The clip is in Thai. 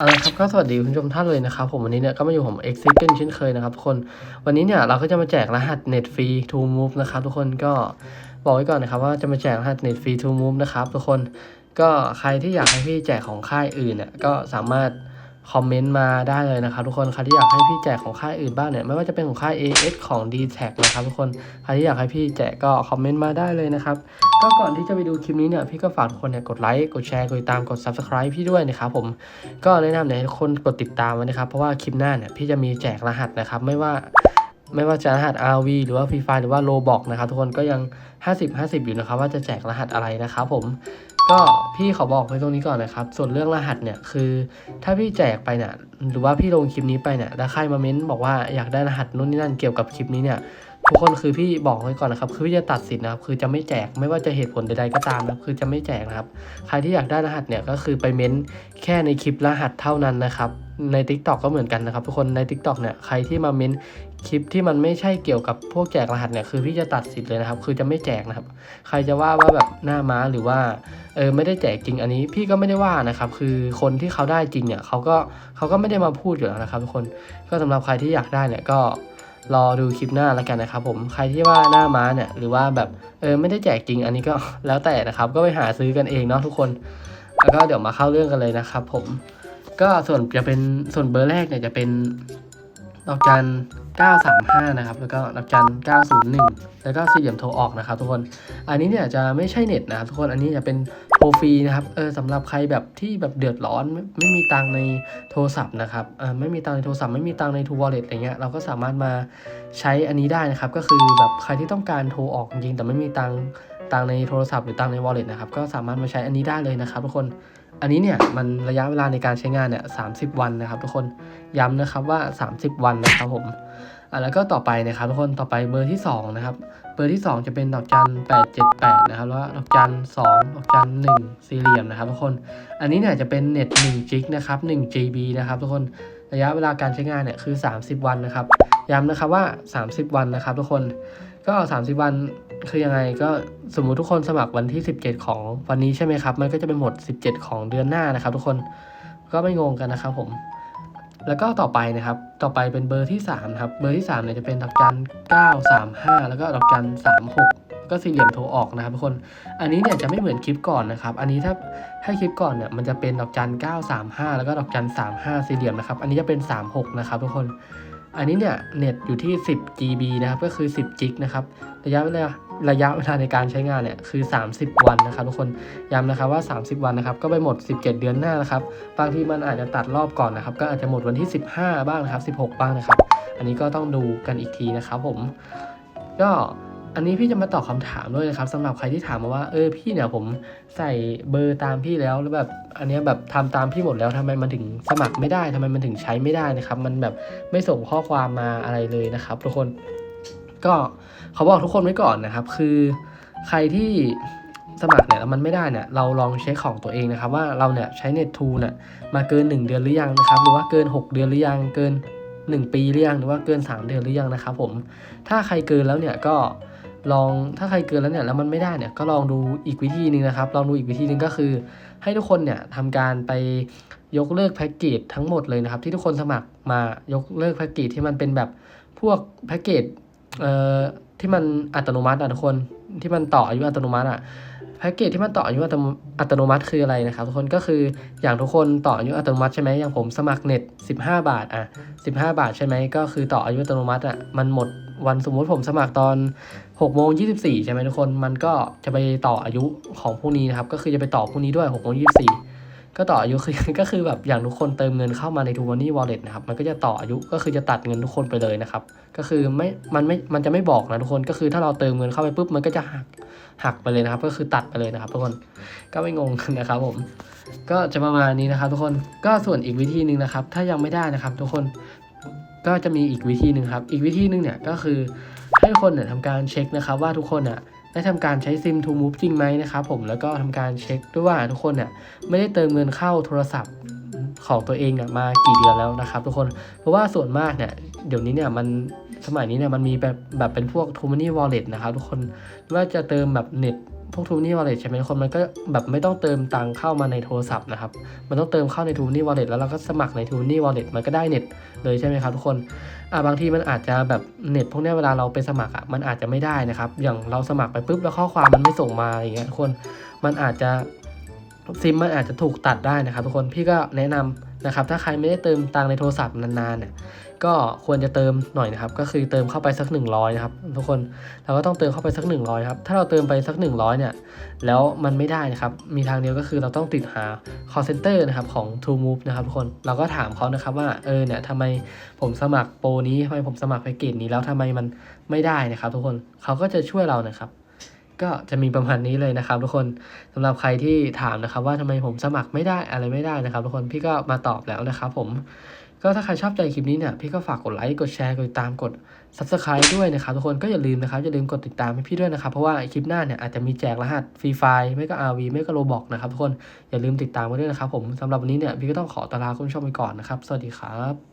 เอาละครับก็สวัสดีคุณผู้ชมท่านเลยนะครับผมวันนี้เนี่ยก็มาอยู่ผม e x i t เช่นเคยนะครับทุกคนวันนี้เนี่ยเราก็จะมาแจกรหัส Net Free to Move นะครับทุกคนก็บอกไว้ก่อนนะครับว่าจะมาแจกรหัส Net Free to Move นะครับทุกคนก็ใครที่อยากให้พี่แจกของค่ายอื่นเนี่ยก็สามารถ คอมเมนต์มาได้เลยนะครับทุกคนใครที่อยากให้พี่แจกของค่ายอื่นบ้างเนี่ยไม่ว่าจะเป็นของค่าย AS ของ d t แทนะครับทุกคนใครที่อยากให้พี่แจกก็คอมเมนต์มาได้เลยนะครับก็ก่อนที่จะไปดูคลิปนี้เนี่ยพี่ก็ฝากทุกคนเนี่ยกดไลค์กดแชร์กดติดตามกด subscribe พี่ด้วยนะครับผมก็แนะนำเนี่ยทุกคนกดติดตามไว้นะครับเพราะว่าคลิปหน้าเนี่ยพี่จะมีแจกรหัสนะครับไม่ว่า ไม่ว่าจะรหัส RV หรือว่า Free Fire หรือว่า Roblox นะครับทุกคนก็ยัง 50 50 อยู่นะครับ ว่าจะแจกรหัสอะไรนะครับผมก็พี่ขอบอกไว้ตรงนี้ก่อนนะครับ ส่วนเรื่องรหัสเนี่ยคือ ถ้าพี่แจกไปเนี่ยหรือว่าพี่ลงคลิปนี้ไปเนี่ยแล้วใครมาเม้นบอกว่าอยากได้รหัสนู่นนี่นั่นเกี่ยวกับคลิปนี้เนี่ย ทุกคนคือพี่บอกไว้ก่อนนะครับคือพี่จะตัดสินนะครับคือจะไม่แจกไม่ว่าจะเหตุผลใดๆก็ตามนะครับคือจะไม่แจกนะครับใครที่อยากได้รหัสเนี่ยก็คือไปเม้นแค่ในคลิปรหัสเท่านั้นนะครับใน Tik t o อกก็เหมือนกันนะครับทุกคนใน Tik t o อกเนี่ยใครที่มาเม้นคลิปที่มันไม่ใช่เกี่ยวกับพวกแจกรหัสเนี่ยคือพี่จะตัดสินเลยนะครับ คือจะไม่แจกนะครับ ใครจะว่าว่าแบบหน้าม้าหรือว่าเออไม่ได้แจกจริงอันนี้พี่ก็ไม่ได้ว่านะครับคือคนที่เขาได้จริงเนี่ยเขาก็เขาก็ไม่ได้มาพูดอยู่แล้วนะครับทุกคนก็สำหรับใครที่อยากได้เนี่ยก็ รอดูคลิปหน้าแล้วกันนะครับผมใครที่ว่าหน้าม้าเนี่ยหรือว่าแบบเออไม่ได้แจกจริงอันนี้ก็แล้วแต่นะครับ ก็ไปหาซื้อกันเองเนาะทุกคน แล้วก็เดี๋ยวมาเข้าเรื่องกันเลยนะครับผมก็ส่วนจะเป็นส่วนเบอร์แรกเนี่ยจะเป็นดอกจัน 935 นะครับ แล้วก็ดอกจัน901 แล้วก็สี่เหลี่ยมโทรออกนะครับทุกคน อันนี้เนี่ยจะไม่ใช่เน็ตนะครับทุกคน อันนี้จะเป็นโทรฟรีนะครับ เออสำหรับใครแบบที่แบบเดือดร้อนไม่ไม่มีตังในโทรศัพท์นะครับเออไม่มีตังในโทรศัพท์ไม่มีตังในทูวอลเล็ตอะไรเงี้ย เราก็สามารถมาใช้อันนี้ได้นะครับ ก็คือแบบใครที่ต้องการโทรออกจริงแต่ไม่มีตังตังในโทรศัพท์หรือตังในวอลเล็ตนะครับ ก็สามารถมาใช้อันนี้ได้เลยนะครับทุกคน อันนี้เนี่ยมันระยะเวลาในการใช้งานเนี่ยสาวันนะครับทุกคนย้ำนะครับว่า 30 วันนะครับผมอะแล้วก็ต่อไปนะครับทุกคนต่อไปเบอร์ที่2นะครับเบอร์ที่ 2 จะเป็นดอกจัน878นะครับแล้วดอกจัน2ดอกจัน1สี่เหลี่ยมนะครับทุกคน อันนี้เนี่ยจะเป็นเน็ต1จิกนะครับ1 GB นะครับทุกคนระยะเวลาการใช้งานเนี่ยคือ 30 วันนะครับย้ำนะครับว่า 30 วันนะครับทุกคนก็ 30 วัน คือยังไงก็สมมุติทุกคนสมัครวันที่ 17 ของวันนี้ใช่ไหมครับ มันก็จะเป็นหมด 17 ของเดือนหน้านะครับ ทุกคนก็ไม่งงกันนะครับผมแล้วก็ต่อไปนะครับ ต่อไปเป็นเบอร์ที่3ครับ เบอร์ที่3เนี่ยจะเป็นดอกจัน 935 แล้วก็ดอกจัน 36 ก็สี่เหลี่ยมโทรออกนะครับทุกคน อันนี้เนี่ยจะไม่เหมือนคลิปก่อนนะครับ อันนี้ถ้าถ้าคลิปก่อนเนี่ยมันจะเป็นดอกจัน 935 แล้วก็ดอกจัน 35 สี่เหลี่ยมนะครับ อันนี้จะเป็น 36 นะครับทุกคน อันนี้เนี่ยเน็ตอยู่ที่ 10 GB นะครับ ก็คือ 10 จิกนะครับ ระยะเวลา ระยะเวลาในการใช้งานเนี่ยคือ 30 วันนะครับทุกคนย้ำนะครับว่า 30 วันนะครับก็ไปหมด 17 เดือนหน้านะครับบางทีมันอาจจะตัดรอบก่อนนะครับก็อาจจะหมดวันที่ 15 บ้างนะครับ16 บ้างนะครับ อันนี้ก็ต้องดูกันอีกทีนะครับผมก็อันนี้พี่จะมาตอบคำถามด้วยนะครับสำหรับใครที่ถามมาว่าเออพี่เนี่ยผมใส่เบอร์ตามพี่แล้วแล้วแบบอันนี้แบบทำตามพี่หมดแล้วทำไมมันถึงสมัครไม่ได้ทำไมมันถึงใช้ไม่ได้นะครับ มันแบบไม่ส่งข้อความมาอะไรเลยนะครับทุกคน ก็เขาบอกทุกคนไว้ก่อนนะครับ คือใครที่สมัครเนี่ยแล้วมันไม่ได้เนี่ยเราลองเช็คของตัวเองนะครับ ว่าเราเนี่ยใช้เน็ตทูเนี่ยมาเกิน 1 เดือนหรือยังนะครับ หรือว่าเกิน 6 เดือนหรือยังเกิน 1 ปีหรือยังหรือว่าเกิน 3 เดือนหรือยังนะครับ ผมถ้าใครเกินแล้วเนี่ยก็ลองถ้าใครเกินแล้วเนี่ยแล้วมันไม่ได้เนี่ยก็ลองดูอีกวิธีหนึงนะครับ ลองดูอีกวิธีหนึงก็คือ ให้ทุกคนเนี่ยทำการไปยกเลิกแพ็กเกจทั้งหมดเลยนะครับ ที่ทุกคนสมัครมายกเลิกแพ็กเกจที่มันเป็นแบบพวกแพ็กเกจ เอ่อที่มันอัตโนมัติอะทุกคนที่มันต่ออายุอัตโนมัติอะแพ็กเกจที่มันต่ออายุอัตโนอัตโนมัติคืออะไรนะครับทุกคนก็คืออย่างทุกคนต่ออายุอัตโนมัติใช่ไหมอย่างผมสมัครเน็ต 15 บาทอะ15 บาทใช่ไหมก็คือต่ออายุอัตโนมัติอะมันหมดวันสมมุติผมสมัครตอน6โมง24ใช่ไหมทุกคนมันก็จะไปต่ออายุของพวกนี้นะครับก็คือจะไปต่อพวกนี้ด้วย6โมง24 ก็ต่ออายุคือก็คือแบบอย่างทุกคนเติมเงินเข้ามาใน t ู m o นี่วอลเล็ตนะครับมันก็จะต่ออายุก็คือจะตัดเงินทุกคนไปเลยนะครับ ก็คือไม่มันไม่มันจะไม่บอกนะทุกคนก็คือถ้าเราเติมเงินเข้าไปปุ๊บมันก็จะหักหักไปเลยนะครับ ก็คือตัดไปเลยนะครับ ทุกคนก็ไม่งงนนะครับผมก็จะประมาณนี้นะครับ ทุกคนก็ส่วนอีกวิธีหนึ่งนะครับ ถ้ายังไม่ได้นะครับ ทุกคนก็จะมีอีกวิธีหนึ่งครับ อีกวิธีหนึ่งเนี่ยก็คือให้ทุกคนเนี่ยทำการเช็คนะครับว่าทุกคนอะ ได้ทำการใช้ซิมทูมูฟจริงไหมนะครับผมแล้วก็ทำการเช็คด้วยว่าทุกคนเนี่ยไม่ได้เติมเงินเข้าโทรศัพท์ของตัวเองเนี่ยมากี่เดือนแล้วนะครับ ทุกคนเพราะว่าส่วนมากเนี่ยเดี๋ยวนี้เนี่ยมันสมัยนี้เนี่ยมันมีแบบแบบเป็นพวก t ูมานี่วอลเล็ตนะครับทุกคนว่าจะเติมแบบเน็ต พวกทูนี่วอลเล็ตใช่ไหมทุกคนมันก็แบบไม่ต้องเติมตังค์เข้ามาในโทรศัพท์นะครับ มันต้องเติมเข้าในทูนี่วอลเล็ตแล้วเราก็สมัครในทูนี่วอลเล็ตมันก็ได้เน็ตเลยใช่ไหมครับทุกคนอ่าบางทีมันอาจจะแบบเน็ตพวกนี้เวลาเราไปสมัครอะมันอาจจะไม่ได้นะครับ อย่างเราสมัครไปปุ๊บแล้วข้อความมันไม่ส่งมาอย่างเงี้ยทุกคนมันอาจจะ ซิมมันอาจจะถูกตัดได้นะครับ ทุกคนพี่ก็แนะนำนะครับ ถ้าใครไม่ได้เติมตังในโทรศัพท์นานๆเนี่ยก็ควรจะเติมหน่อยนะครับ ก็คือเติมเข้าไปสัก 100นะครับทุกคนเราก็ต้องเติมเข้าไปสัก 100ครับถ้าเราเติมไปสัก 100เนี่ยแล้วมันไม่ได้นะครับ มีทางเดียวก็คือเราต้องติดหา call center นะครับของ True Move นะครับทุกคนเราก็ถามเขานะครับว่าเออเนี่ยทำไมผมสมัครโปรนี้ทำไมผมสมัครแพ็กเกจนี้แล้วทำไมมันไม่ได้นะครับ ทุกคนเขาก็จะช่วยเรานะครับ ก็จะมีประมาณนี้เลยนะครับ ทุกคนสำหรับใครที่ถามนะครับ ว่าทำไมผมสมัครไม่ได้อะไรไม่ได้นะครับ ทุกคนพี่ก็มาตอบแล้วนะครับผมก็ถ้าใครชอบใจคลิปนี้เนี่ยพี่ก็ฝากกดไลค์กดแชร์กดติดตามกด subscribe ด้วยนะครับทุกคนก็อย่าลืมนะครับอย่าลืมกดติดตามให้พี่ด้วยนะครับ เพราะว่าคลิปหน้าเนี่ยอาจจะมีแจกรหัสฟรีไฟล์ไม่ก็ RV ไม่ก็โรบอกนะครับทุกคนอย่าลืมติดตามกันด้วยนะครับผมสำหรับวันนี้เนี่ยพี่ก็ต้องขอตลาคุณผู้ชมไปก่อนนะครับ สวัสดีครับ